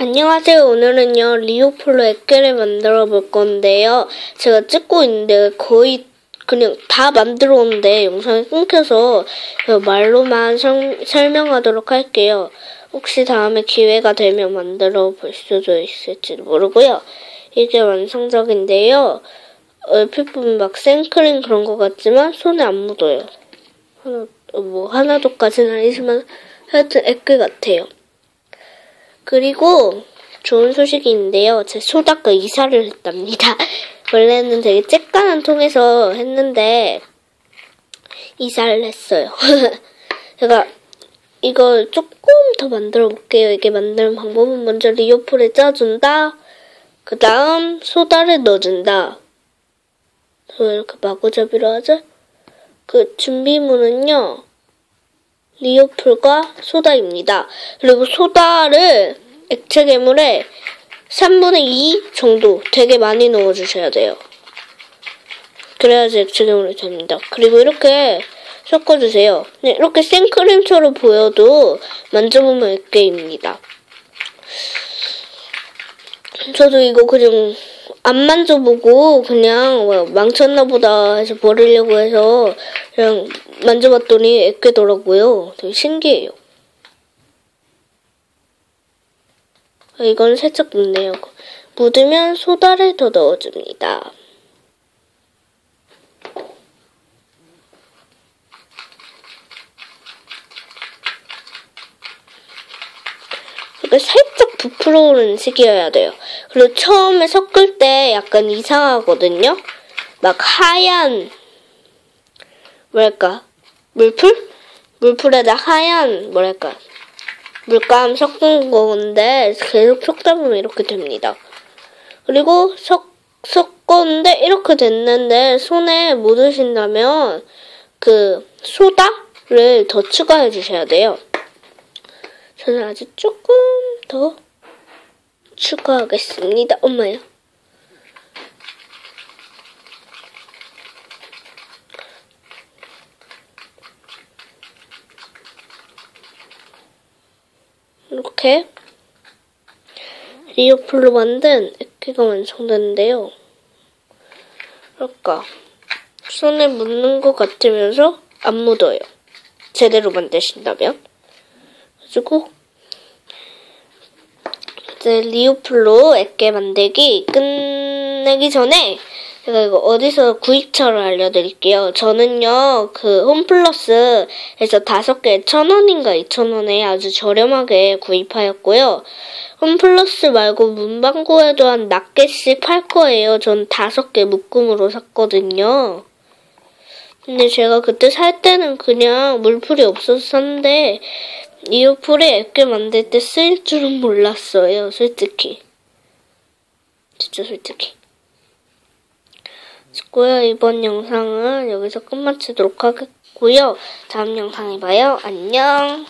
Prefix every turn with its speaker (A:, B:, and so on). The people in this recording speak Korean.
A: 안녕하세요. 오늘은요, 리오폴로 액계를 만들어 볼 건데요. 제가 찍고 있는데 거의 그냥 다 만들어 오는데 영상이 끊겨서 말로만 설, 설명하도록 할게요. 혹시 다음에 기회가 되면 만들어 볼 수도 있을지 모르고요. 이게 완성작인데요. 얼핏 보면 막 생크림 그런 것 같지만 손에 안 묻어요. 하나, 뭐 하나도까지는 아니지만 하여튼 액계 같아요. 그리고 좋은 소식이 있는데요. 제 소다가 이사를 했답니다. 원래는 되게 쬐깐한 통에서 했는데 이사를 했어요. 제가 이걸 조금 더 만들어 볼게요. 이게 만드는 방법은 먼저 리오폴을 짜준다. 그 다음 소다를 넣어준다. 왜 이렇게 마구잡이로 하죠? 그 준비물은요. 리오폴과 소다입니다. 그리고 소다를 액체 괴물에 3분의 2 정도 되게 많이 넣어주셔야 돼요. 그래야지 액체 괴물이 됩니다. 그리고 이렇게 섞어주세요. 네, 이렇게 생크림처럼 보여도 만져보면 액계입니다. 저도 이거 그냥 안 만져보고 그냥 뭐 망쳤나 보다 해서 버리려고 해서 그냥 만져봤더니 애껴더라고요. 되게 신기해요. 이건 살짝 묻네요. 묻으면 소다를 더 넣어줍니다. 이게 살짝 부풀어 오르는 식이어야 돼요. 그리고 처음에 섞을 때 약간 이상하거든요. 막 하얀 뭐랄까 물풀? 물풀에다 하얀 뭐랄까 물감 섞은 건데 계속 섞다 보면 이렇게 됩니다. 그리고 섞 섞었는데 이렇게 됐는데 손에 묻으신다면 그 소다를 더 추가해 주셔야 돼요. 저는 아주 조금 더 추가하겠습니다. 엄마야. 이렇게 리오플로 만든 액기가 완성됐는데요. 그러니까 손에 묻는 것 같으면서 안 묻어요. 제대로 만드신다면. 그리고 이제 리오플로 액계 만들기 끝내기 전에 제가 이거 어디서 구입처를 알려드릴게요. 저는요, 그 홈플러스에서 다섯 개에 천 원인가 이천 원에 아주 저렴하게 구입하였고요. 홈플러스 말고 문방구에도 한 낱개씩 팔 거예요. 전 다섯 개 묶음으로 샀거든요. 근데 제가 그때 살 때는 그냥 물풀이 없어서 샀는데, 이어풀이 액게 만들 때 쓰일 줄은 몰랐어요, 솔직히. 진짜 솔직히. 고요 이번 영상은 여기서 끝마치도록 하겠고요. 다음 영상에 봐요. 안녕.